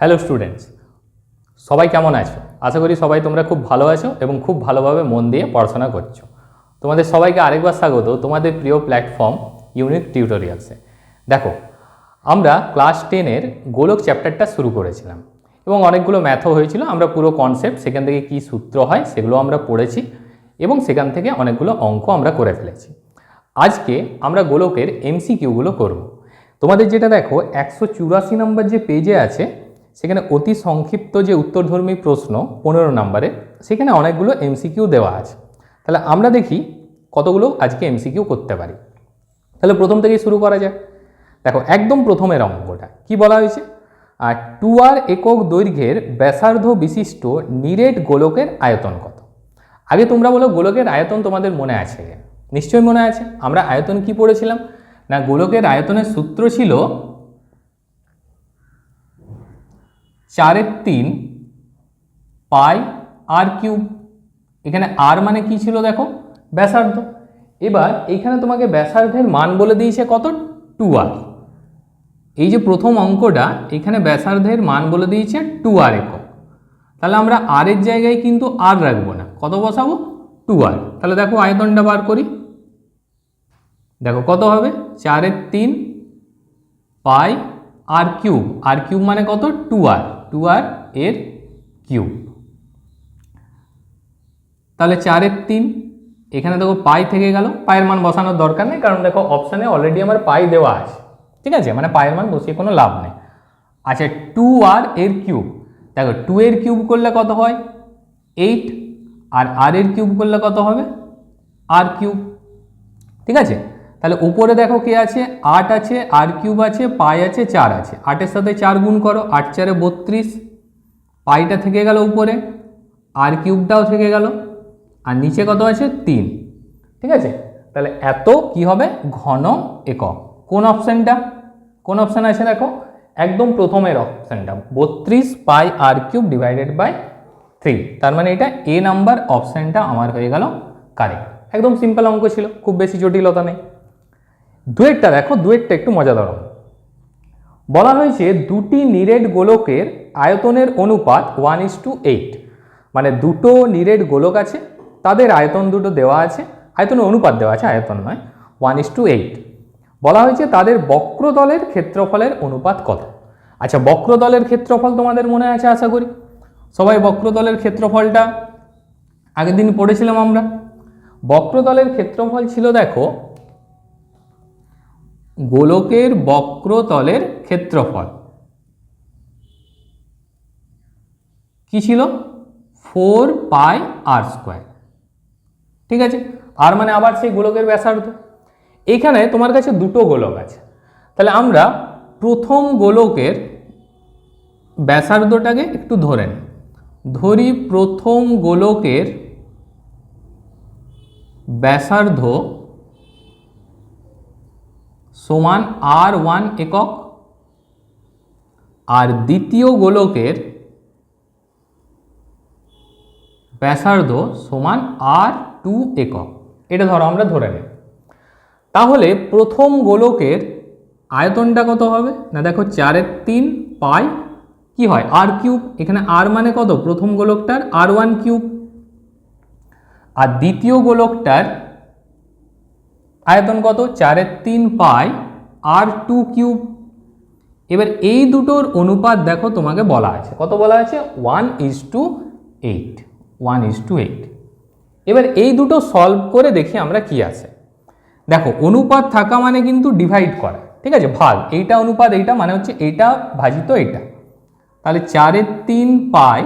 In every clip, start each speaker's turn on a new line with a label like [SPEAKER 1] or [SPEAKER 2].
[SPEAKER 1] Hello students সবাই কেমন আছো? আশা করি সবাই তোমরা খুব ভালো আছো এবং খুব ভালোভাবে মন দিয়ে পড়াশোনা করছ। তোমাদের সবাইকে আরেকবার স্বাগত তোমাদের প্রিয় প্ল্যাটফর্ম ইউনিক টিউটোরিয়ালসে দেখো, আমরা ক্লাস টেনের গোলক চ্যাপ্টারটা শুরু করেছিলাম এবং অনেকগুলো ম্যাথও হয়েছিল। আমরা পুরো কনসেপ্ট সেখান থেকে কী সূত্র হয় সেগুলো আমরা পড়েছি এবং সেখান থেকে অনেকগুলো অঙ্ক আমরা করে ফেলেছি। আজকে আমরা গোলকের এমসিকিউগুলো করব। তোমাদের যেটা দেখো, একশো চুরাশি নম্বর যে পেজে আছে সেখানে অতি সংক্ষিপ্ত যে উত্তরধর্মী প্রশ্ন, পনেরো নম্বরে, সেখানে অনেকগুলো এমসিকিউ দেওয়া আছে। তাহলে আমরা দেখি কতগুলো আজকে এমসিকিউ করতে পারি। তাহলে প্রথম থেকেই শুরু করা যাক। দেখো, একদম প্রথমের অঙ্কটা, কি বলা হয়েছে? আর টু আর একক দৈর্ঘ্যের ব্যাসার্ধ বিশিষ্ট নিরেট গোলকের আয়তন কত? আগে তোমরা বলো গোলকের আয়তন তোমাদের মনে আছে? নিশ্চয়ই মনে আছে। আমরা আয়তন কি পড়েছিলাম? না, গোলকের আয়তনের সূত্র ছিল চারের তিন পাই আর কিউব। এখানে আর মানে কি ছিল দেখো? ব্যাসার্ধ। এবার এইখানে তোমাকে ব্যাসার্ধের মান বলে দিয়েছে কত? Two r. এই যে প্রথম অঙ্কটা, এখানে ব্যাসার্ধের মান বলে দিয়েছে টু আর একক। তাহলে আমরা আর এর জায়গায় কিন্তু আর রাখব না। কত বসাবো? Two r. তাহলে দেখো আয়তনটা বার করি। দেখো কত হবে? চারের তিন পাই আর কিউব। আর কিউব মানে কত? টু আর। টু আর এর কিউব। তাহলে চারের তিন, এখানে দেখো পাই থেকে গেল। পায়ের মান বসানোর দরকার নেই, কারণ দেখো অপশানে অলরেডি আমার পাই দেওয়া আছে। ঠিক আছে? মানে পায়ের মান বসিয়ে কোনো লাভ নেই। আচ্ছা টু আর এর কিউব। দেখো, টু এর কিউব করলে কত হয়? এইট, আর আর এর কিউব করলে কত হবে? R cube. ঠিক আছে? তাহলে উপরে দেখো কে আছে? আট আছে, আর কিউব আছে, পাই আছে, চার আছে। আটের সাথে চার গুণ করো, আট চারে বত্রিশ। পাইটা থেকে গেল উপরে, আর কিউবটাও থেকে গেল। আর নিচে কত আছে? তিন। ঠিক আছে? তাহলে এত কি হবে? ঘন একক। কোন অপশানটা? কোন অপশান আছে দেখো? একদম প্রথমের অপশানটা। বত্রিশ, pi, r cube divided by three তার মানে এটা এ নাম্বার অপশানটা আমার হয়ে গেল কারেক্ট একদম সিম্পল অঙ্ক ছিল, খুব বেশি জটিলতা নেই। দুয়েরটা, দেখো দুয়েরটা একটু মজাদার বলা হয়েছে দুটি নিরেট গোলকের আয়তনের অনুপাত ওয়ান ইস টু এইট মানে দুটো নিরেট গোলক আছে, তাদের আয়তন দুটো দেওয়া আছে, আয়তনের অনুপাত দেওয়া আছে, আয়তন নয় ওয়ান ইস টু এইট বলা হয়েছে তাদের বক্রতলের ক্ষেত্রফলের অনুপাত কত? আচ্ছা বক্রদলের ক্ষেত্রফল তোমাদের মনে আছে আশা করি। সবাই বক্রদলের ক্ষেত্রফলটা আগের দিন পড়েছিলাম আমরা। বক্রদলের ক্ষেত্রফল ছিল, দেখো গোলকের বক্রতলের ক্ষেত্রফল। কি ছিল? Four pi r square. ঠিক আছে? আর মানে আবার সেই গোলকের ব্যাসার্ধ। এখানে তোমার কাছে দুটো গোলক আছে। তাহলে আমরা প্রথম গোলকের ব্যাসার্ধটাকে একটু ধরে ধরি প্রথম গোলকের ব্যাসার্ধ সমান আর ওয়ান একক। আর দ্বিতীয় গোলকের ব্যাসার্ধ সমান আর টু একক। এটা ধরো আমরা ধরে নেব তাহলে প্রথম গোলকের আয়তনটা কত হবে? না, দেখো চারের তিন পাই কি হয়? আর কিউব এখানে আর মানে কত? প্রথম গোলকটার আর ওয়ান কিউব আর দ্বিতীয় গোলকটার আয়তন কত? চারের তিন পাই আর টু কিউব। এবার এই দুটোর অনুপাত দেখো, তোমাকে বলা আছে। কত বলা আছে? One is to eight. One is to eight. এবার এই দুটো সলভ করে দেখি আমরা কি আছে। দেখো, অনুপাত থাকা মানে কিন্তু ডিভাইড করা। ঠিক আছে? ভাগ। এইটা অনুপাত, এইটা মানে হচ্ছে এইটা ভাজিত এইটা তাহলে চারের তিন pi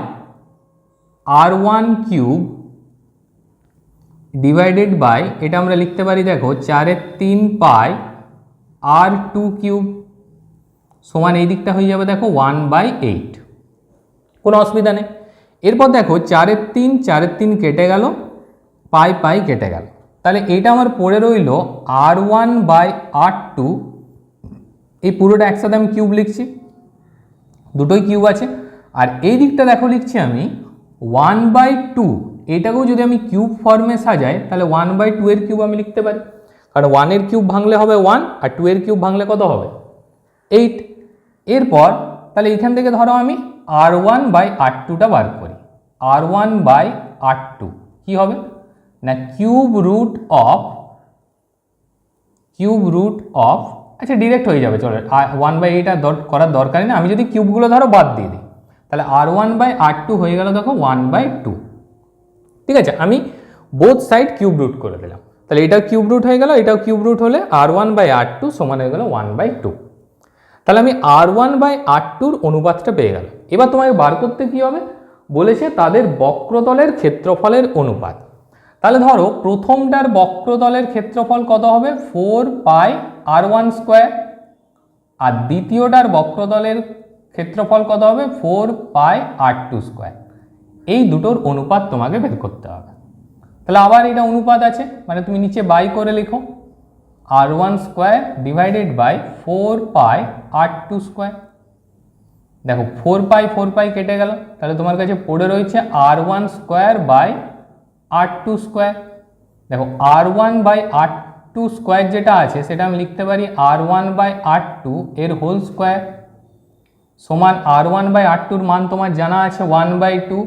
[SPEAKER 1] r one cube divided by এটা আমরা লিখতে পারি, দেখো, চারের তিন পাই আর টু কিউব সমান এই দিকটা হয়ে যাবে, দেখো ওয়ান বাই এইট কোনো অসুবিধা নেই। এরপর দেখো, চারের তিন চারের তিন কেটে গেল, পাই পাই কেটে গেল। তাহলে এটা আমার পড়ে রইল r one by r two এই পুরোটা একসাথে আমি কিউব লিখছি। দুটোই কিউব আছে। আর এই দিকটা দেখো লিখছি আমি ওয়ান বাই টু এটাকেও যদি আমি কিউব ফর্মে সাজাই, তাহলে ওয়ান বাই টু এর কিউব আমি লিখতে পারি। কারণ ওয়ানের কিউব ভাঙলে হবে ওয়ান আর টু এর কিউব ভাঙলে কত হবে? এইট এরপর তাহলে এখান থেকে ধরো আমি আর ওয়ান বাই আর টুটা বার করি। R one by r two কী হবে? না cube root of cube root of আচ্ছা ডিরেক্ট হয়ে যাবে, চলো ওয়ান বাই এইটা করার দরকারই না আমি যদি কিউবগুলো ধরো বাদ দিয়ে দিই, তাহলে r one by r two হয়ে গেল, দেখো ওয়ান বাই টু ঠিক আছে? আমি বোথ সাইড কিউব রুট করে দিলাম। তাহলে এটা কিউব রুট হয়ে গেল, এটাও কিউব রুট হলে r one by r two সমান হয়ে গেল ওয়ান বাই টু তাহলে আমি আর ওয়ান বাই আর টুর অনুপাতটা পেয়ে গেল এবার তোমাকে বার করতে কী হবে? বলেছে তাদের বক্রতলের ক্ষেত্রফলের অনুপাত। তাহলে ধরো প্রথমটার বক্রতলের ক্ষেত্রফল কত হবে? Four pi r one square আর দ্বিতীয়টার বক্রতলের ক্ষেত্রফল কত হবে? Four pi r two square এই দুটোর অনুপাত তোমাকে বের করতে হবে। তাহলে আবার এটা অনুপাত আছে মানে তুমি নিচে বাই করে লিখো r one square divided by four pi r two square দেখো ফোর পাই ফোর পাই কেটে গেল, তাহলে তোমার কাছে পড়ে রয়েছে r one square by r two square দেখো r one by r two square যেটা আছে, সেটা আমি লিখতে পারি r one by r two এর হোল স্কোয়ার সমান আর ওয়ান বাই আর টুর মান তোমার জানা আছে one by two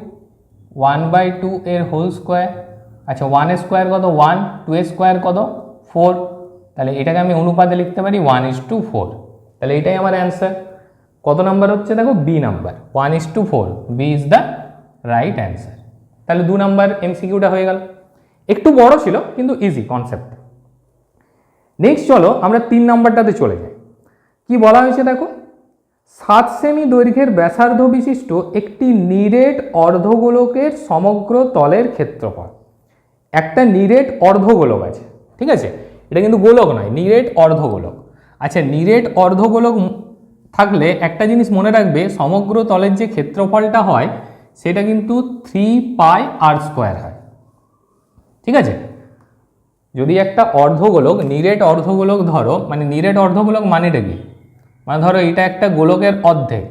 [SPEAKER 1] one by two এর হোল স্কোয়ার আচ্ছা ওয়ান স্কোয়ার কত? ওয়ান টু স্কোয়ার কত? ফোর তাহলে এটাকে আমি অনুপাতে লিখতে পারি ওয়ান ইস টু ফোর তাহলে এটাই আমার অ্যান্সার কত নাম্বার হচ্ছে? দেখো B number one is two four B is the right answer তাহলে দু নাম্বার এমসিকিউটা হয়ে গেল। একটু বড় ছিল, কিন্তু ইজি কনসেপ্ট নেক্সট চলো, আমরা তিন নাম্বারটাতে চলে যাই। কি বলা হয়েছে দেখো? সাত সেমি দৈর্ঘ্যের ব্যাসার্ধ বিশিষ্ট একটি নিরেট অর্ধগোলকের সমগ্র তলের ক্ষেত্রফল। একটা নিরেট অর্ধগোলক আছে, ঠিক আছে? এটা কিন্তু গোলক নয়, নিরেট অর্ধগোলক। আচ্ছা নিরেট অর্ধগোলক থাকলে একটা জিনিস মনে রাখবে, সমগ্র তলের যে ক্ষেত্রফলটা হয়, সেটা কিন্তু থ্রি পাই আর স্কোয়ার হয়। ঠিক আছে? যদি একটা অর্ধগোলক, নিরেট অর্ধগোলক ধরো মানে নিরেট অর্ধগোলক মানেটা কি? মানে ধরো এটা একটা গোলকের অর্ধেক,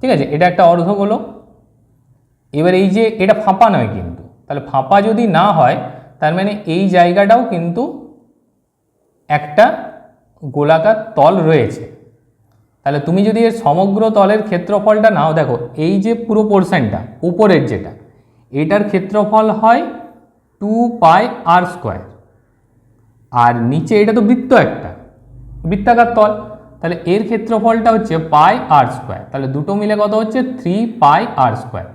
[SPEAKER 1] ঠিক আছে? এটা একটা অর্ধগোলক। এবার এই যে এটা ফাঁপা নয় কিন্তু, তাহলে ফাঁপা যদি না হয়, তার মানে এই জায়গাটাও কিন্তু একটা গোলাকার তল রয়েছে। তাহলে তুমি যদি এর সমগ্র তলের ক্ষেত্রফলটা নাও, দেখো, এই যে পুরো পোর্শনটা, উপরের যেটা, এটার ক্ষেত্রফল হয় টু পাই আর স্কোয়ার। আর নিচে এটা তো বৃত্ত একটা, বৃত্তাকার তল। তাহলে এর ক্ষেত্রফলটা হচ্ছে পাই আর স্কোয়ার তাহলে দুটো মিলে কত হচ্ছে? থ্রি পাই আর স্কোয়ার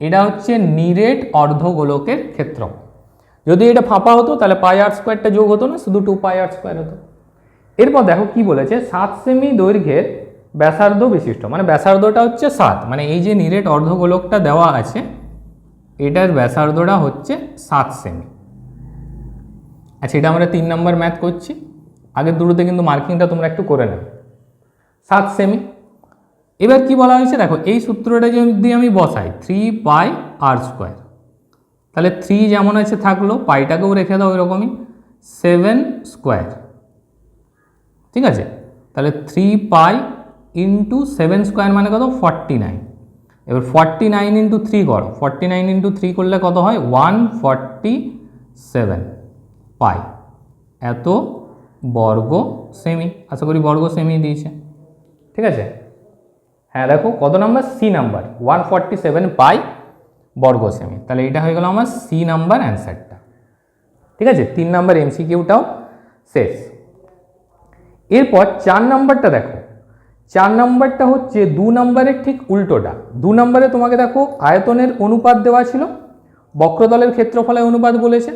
[SPEAKER 1] এটা হচ্ছে নিরেট অর্ধগোলকের ক্ষেত্র যদি এটা ফাঁপা হতো, তাহলে পাই আর স্কোয়ারটা যোগ হতো না, শুধু টু পাই আর স্কোয়ার হতো। এরপর দেখো কি বলেছে, সাত সেমি দৈর্ঘ্যের ব্যাসার্ধ বিশিষ্ট মানে ব্যাসার্ধটা হচ্ছে সাত। মানে এই যে নিরেট অর্ধগোলকটা দেওয়া আছে, এটার ব্যাসার্ধটা হচ্ছে সাত সেমি আচ্ছা এটা আমরা তিন নম্বর ম্যাথ করছি। আগের দুটোতে কিন্তু মার্কিংটা তোমরা একটু করে নেবে সাত সেমি এবার কি বলা হয়েছে? দেখো, এই সূত্রটা যদি আমি বসাই থ্রি পাই আর স্কোয়ার তাহলে থ্রি যেমন আছে থাকল পাইটাকেও রেখে দাও এরকমই সেভেন স্কোয়ার ঠিক আছে? তাহলে three pi into seven square মানে কত? ফর্টি নাইন এবার ফর্টি নাইন ইন্টু থ্রি করো। ফর্টি নাইন ইন্টু থ্রি করলে কত হয়? ওয়ান ফর্টি সেভেন পাই এত বর্গ সেমি আশা করি বর্গ সেমি দিয়েছে। ঠিক আছে? হ্যাঁ দেখো, কত number? C number. One forty seven pi বর্গ সেমি তাহলে এটা হয়ে গেল আমার সি নাম্বার অ্যান্সারটা ঠিক আছে? তিন নাম্বার এমসিকিউটাও শেষ। এরপর চার নাম্বারটা দেখো। চার নাম্বারটা হচ্ছে দু নম্বরের ঠিক উল্টোটা। দু নম্বরে তোমাকে দেখো, আয়তনের অনুপাত দেওয়া ছিল। বক্রতলের ক্ষেত্রফলের অনুপাত বলেছে।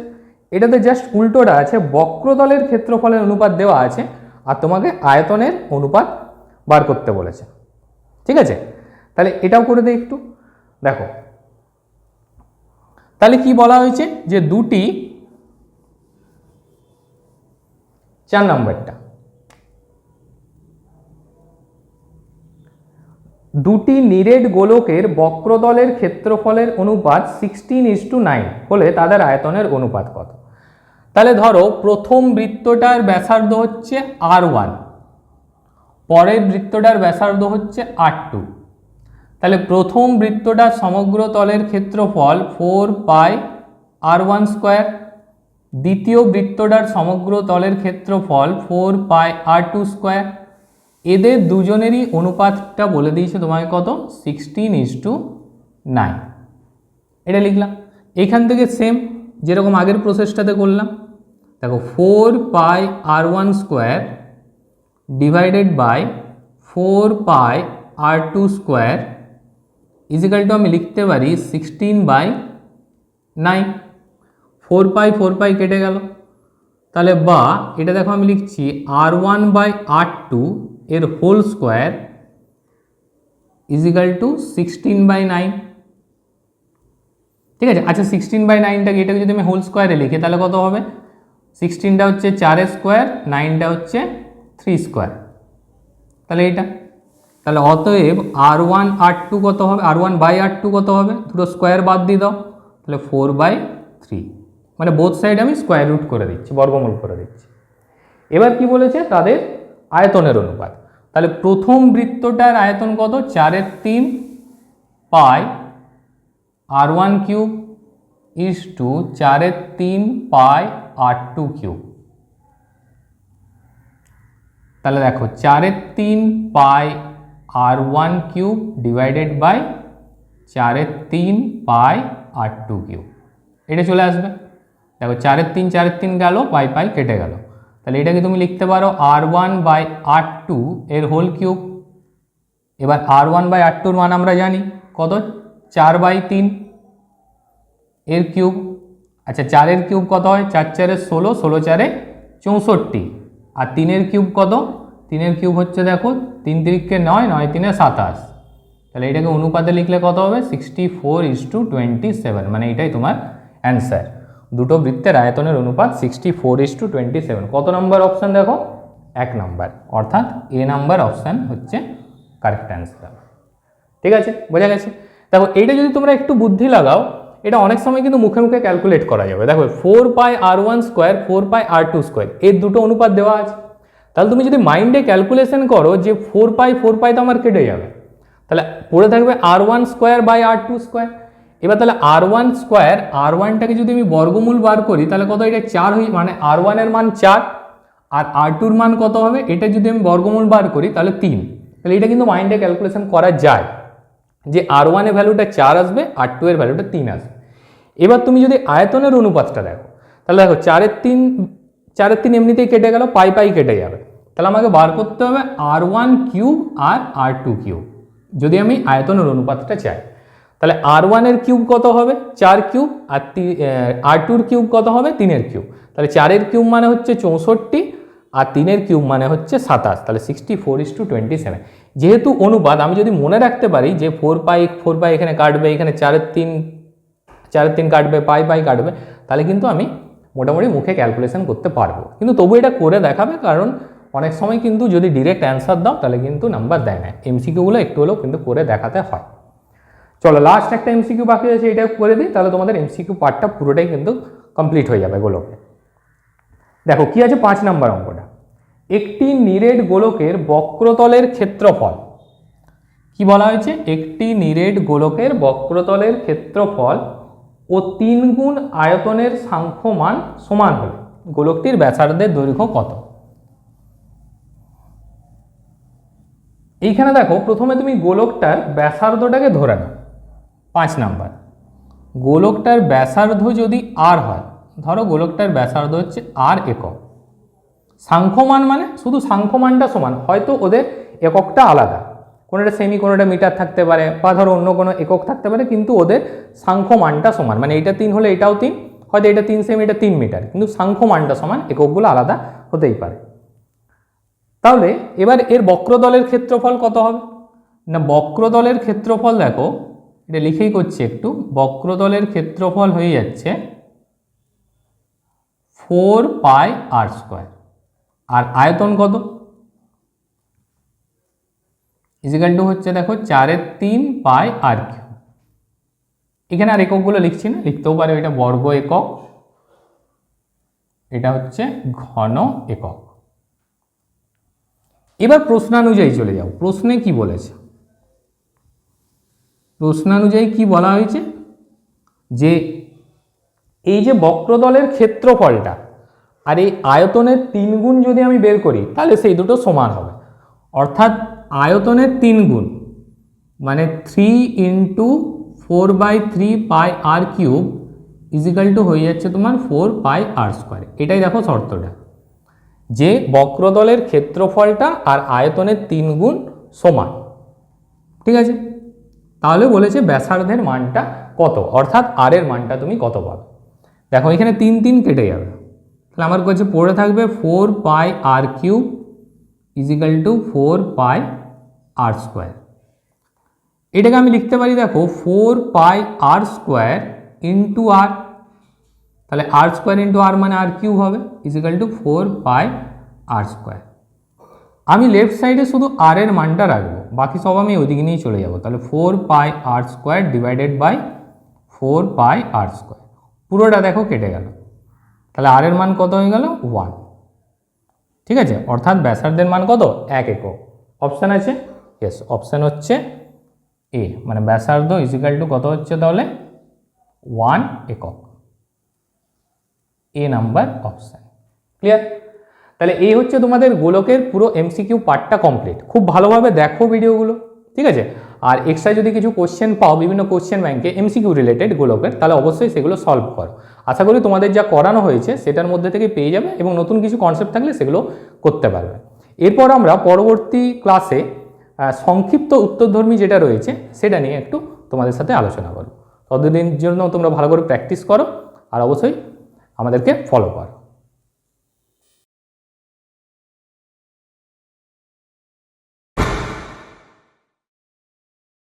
[SPEAKER 1] এটাতে জাস্ট উল্টোটা আছে, বক্রতলের ক্ষেত্রফলের অনুপাত দেওয়া আছে। আর তোমাকে আয়তনের অনুপাত বার করতে বলেছে। ঠিক আছে? তাহলে এটাও করে দিই একটু। দেখো। তাহলে কি বলা হয়েছে? যে দুটি চার নম্বরটা। দুটি নিরেট গোলকের বক্রতলের ক্ষেত্রফলের অনুপাত সিক্সটিন ইস টু নাইন হলে তাদের আয়তনের অনুপাত কত? তাহলে ধরো, প্রথম বৃত্তটার ব্যাসার্ধ হচ্ছে আর ওয়ান পরের বৃত্তটার ব্যাসার্ধ হচ্ছে আর টু। তাহলে প্রথম বৃত্তটার সমগ্র তলের ক্ষেত্রফল four pi r one square. দ্বিতীয় বৃত্তটার সমগ্র তলের ক্ষেত্রফল four pi r two square. এদের দুজনেরই অনুপাতটা বলে দিয়েছে তোমাকে কত? Sixteen is to nine. এটা লিখলাম। এখান থেকে সেম যেরকম আগের প্রসেসটাতে করলাম। দেখো, four pi r one square divided by four pi r two square equal to আমি লিখতে পারি sixteen by nine four pi four pi কেটে গেল। তাহলে বা এটা দেখো আমি লিখছি r one by r two এর whole square equal to sixteen by nine ঠিক আছে? আচ্ছা সিক্সটিন বাই নাইনটাকে এটাকে যদি আমি হোল স্কোয়ারে লিখি, তাহলে কত হবে? সিক্সটিনটা হচ্ছে চারের স্কোয়ার নাইনটা হচ্ছে থ্রি স্কোয়ার। তাহলে এইটা। তাহলে অতএব আর ওয়ান, আর টু কত হবে? R one by r two কত হবে? দুটো স্কোয়ার বাদ দিয়ে দাও। তাহলে ফোর বাই থ্রি। মানে বোথ সাইড আমি স্কোয়ার রুট করে দিচ্ছি, বর্গমূল করে দিচ্ছি। এবার কি বলেছে? তাদের আয়তনের অনুপাত। তাহলে প্রথম বৃত্তটার আয়তন কত? চারের তিন pi r one cube is to, চারের তিন পাই আর টু কিউব। তাহলে দেখো চারের তিন pi r one cube divided by চারের তিন পাই আর টু কিউব। এটা চলে আসবে। দেখো চারের তিন চারের তিন গেল, পাই পাই কেটে গেল। তাহলে এটাকে তুমি লিখতে পারো r one by r two এর হোল কিউব। এবার আর ওয়ান বাই আর টুর মান আমরা জানি কত? চার বাই তিন এর কিউব। আচ্ছা চারের কিউব কত হয়? চার চারের ষোলো ষোলো, চারে চৌষট্টি। আর তিনের কিউব কত? তিনের কিউব হচ্ছে দেখো, তিন তিরিককে নয় নয় তিনে সাতাশ। তাহলে এটাকে অনুপাতে লিখলে কত হবে? Sixty four is to twenty seven মানে এটাই তোমার অ্যান্সার দুটো বৃত্তের আয়তনের অনুপাত sixty four is to twenty seven কত নম্বর অপশান দেখো? এক নাম্বার। অর্থাৎ এ নাম্বার অপশান হচ্ছে কারেক্ট অ্যান্সার ঠিক আছে? বোঝা গেছে? দেখো, এইটা যদি তোমরা একটু বুদ্ধি লাগাও এটা অনেক সময় কিন্তু মুখে মুখে ক্যালকুলেট করা যাবে দেখো four pi r one square four pi r two square এর দুটো অনুপাত দেওয়া আছে। তাহলে তুমি যদি মাইন্ডে ক্যালকুলেশন করো যে ফোর পাই ফোর পাই তো আমার কেটে যাবে। তাহলে পড়ে থাকবে r one square by r two square এবার তাহলে আর ওয়ান স্কোয়ার আর ওয়ানটাকে যদি আমি বর্গমূল বার করি, তাহলে কত এটা চার হই মানে আর ওয়ানের মান চার, আর আর টুর মান কত হবে? এটা যদি আমি বর্গমূল বার করি, তাহলে তিন। তাহলে এটা কিন্তু মাইন্ডে ক্যালকুলেশন করা যায়। যে আর ওয়ানের ভ্যালুটা চার আসবে আর টু এর ভ্যালুটা তিন আসবে। এবার তুমি যদি আয়তনের অনুপাতটা দেখো, তাহলে দেখো চারের তিন চারের তিন এমনিতেই কেটে গেল, পাই পাই কেটে যাবে। তাহলে আমাকে বার করতে হবে আর ওয়ান কিউব আর আর টু কিউব যদি আমি আয়তনের অনুপাতটা চাই, তাহলে আর ওয়ানের কিউব কত হবে? চার কিউব আর তি আর টুর কিউব কত হবে? তিনের কিউব তাহলে চারের কিউব মানে হচ্ছে চৌষট্টি আর তিনের কিউব মানে হচ্ছে সাতাশ। তাহলে sixty four is to twenty seven যেহেতু অনুপাত আমি যদি মনে রাখতে পারি যে ফোর পাই ফোর পাই এখানে কাটবে, এখানে চারের তিন চারের তিন কাটবে পাই পাই কাটবে, তাহলে কিন্তু আমি মোটামুটি মুখে ক্যালকুলেশন করতে পারব। কিন্তু তবু এটা করে দেখাবে, কারণ অনেক সময় কিন্তু যদি ডিরেক্ট অ্যান্সার দাও, তাহলে কিন্তু নাম্বার দেয় না। এমসিকিউগুলো একটু হলেও কিন্তু করে দেখাতে হয়। চলো লাস্ট একটা এমসিকিউ বাকি আছে এটা করে দিই, তাহলে তোমাদের এমসিকিউ পার্টটা পুরোটাই কিন্তু কমপ্লিট হয়ে যাবে গোলকে। দেখো, কি আছে পাঁচ নাম্বার অঙ্কটা? একটি নিরেট গোলকের বক্রতলের ক্ষেত্রফল। কি বলা হয়েছে? একটি নিরেট গোলকের বক্রতলের ক্ষেত্রফল ও তিন গুণ আয়তনের সাংখ্যমান সমান হলে গোলকটির ব্যাসার্ধের দৈর্ঘ্য কত? এইখানে দেখো, প্রথমে তুমি গোলকটার ব্যাসার্ধটাকে ধরে নাও। পাঁচ নাম্বার। গোলকটার ব্যাসার্ধ যদি আর হয়, ধরো গোলকটার ব্যাসার্ধ হচ্ছে আর একক। সাংখ্যমান মানে? শুধু সাংখ্যমানটা সমান। হয়তো ওদের এককটা আলাদা। কোনোটা সেমি কোনোটা মিটার থাকতে পারে, বা ধরো অন্য কোনো একক থাকতে পারে, কিন্তু ওদের সাংখ্যমানটা সমান। মানে এটা তিন হলে এটাও তিন, হয়তো এটা তিন সেমি এটা তিন মিটার কিন্তু সাংখ্যমানটা সমান, এককগুলো আলাদা হতেই পারে। তাহলে এবার এর বক্রদলের ক্ষেত্রফল কত হবে? না বক্রদলের ক্ষেত্রফল দেখো, এটা লিখেই করছি একটু বক্রদলের ক্ষেত্রফল হয়ে যাচ্ছে ফোর পাই আর স্কোয়ার আর আয়তন কত? ইজিক্যাল টু হচ্ছে দেখো চারের তিন পাই আর কিউ। এখানে আর এককগুলো লিখছি না, লিখতেও পারে এটা বর্গ একক, এটা হচ্ছে ঘন একক। এবার প্রশ্নানুযায়ী চলে যাও, প্রশ্নে কি বলেছে? প্রশ্নানুযায়ী কি বলা হয়েছে? যে এই যে বক্রদলের ক্ষেত্রফলটা আর এই আয়তনের তিন গুণ যদি আমি বের করি, তাহলে সেই দুটো সমান হবে। অর্থাৎ আয়তনের তিন গুণ মানে three into four by three pi r cube equal to হয়ে যাচ্ছে তোমার ফোর পাই আর স্কোয়ার এটাই দেখো শর্তটা। যে বক্রদলের ক্ষেত্রফলটা আর আয়তনের তিন গুণ সমান। ঠিক আছে? তাহলে বলেছে ব্যাসার্ধের মানটা কত? অর্থাৎ আর এর মানটা তুমি কত পাবে? দেখো এখানে তিন তিন কেটে যাবে। তাহলে আমার কাছে পড়ে থাকবে four pi r cube equal to four pi r square. এটাকে আমি লিখতে পারি, দেখো, four pi r square into r. তাহলে আর স্কোয়ার ইন্টু আর মানে আর কিউব হবে equal to four pi r square. আমি লেফট সাইডে শুধু আর এর মানটা রাখব, বাকি সব আমি ওইদিকে নিয়েই চলে যাব। তাহলে four pi r square divided by four pi r square. পুরোটা দেখো কেটে গেল। তাহলে আর এর মান কত হয়ে গেল? ওয়ান ঠিক আছে? অর্থাৎ ব্যাসার্ধের মান কত? এক একক। অপশান আছে? ইয়েস অপশান হচ্ছে এ মানে ব্যাসার্ধ ইজিক্যাল টু কত হচ্ছে তাহলে? ওয়ান একক। এ নাম্বার অপশান ক্লিয়ার তাহলে এই হচ্ছে তোমাদের গোলকের পুরো এমসিকিউ পার্টটা কমপ্লিট খুব ভালোভাবে দেখো ভিডিওগুলো ঠিক আছে? আর এক্সট্রা যদি কিছু কোশ্চেন পাও বিভিন্ন কোশ্চেন ব্যাংকে এমসিকিউ রিলেটেড গোলকের তাহলে অবশ্যই সেগুলো সলভ করো। আশা করি তোমাদের যা করানো হয়েছে, সেটার মধ্যে থেকে পেয়ে যাবে এবং নতুন কিছু কনসেপ্ট থাকলে সেগুলো করতে পারবে। এরপর আমরা পরবর্তী ক্লাসে সংক্ষিপ্ত উত্তরধর্মী যেটা রয়েছে, সেটা নিয়ে একটু তোমাদের সাথে আলোচনা করব। ততদিন জন্য তোমরা ভালো করে প্র্যাকটিস করো, আর অবশ্যই আমাদেরকে ফলো করো।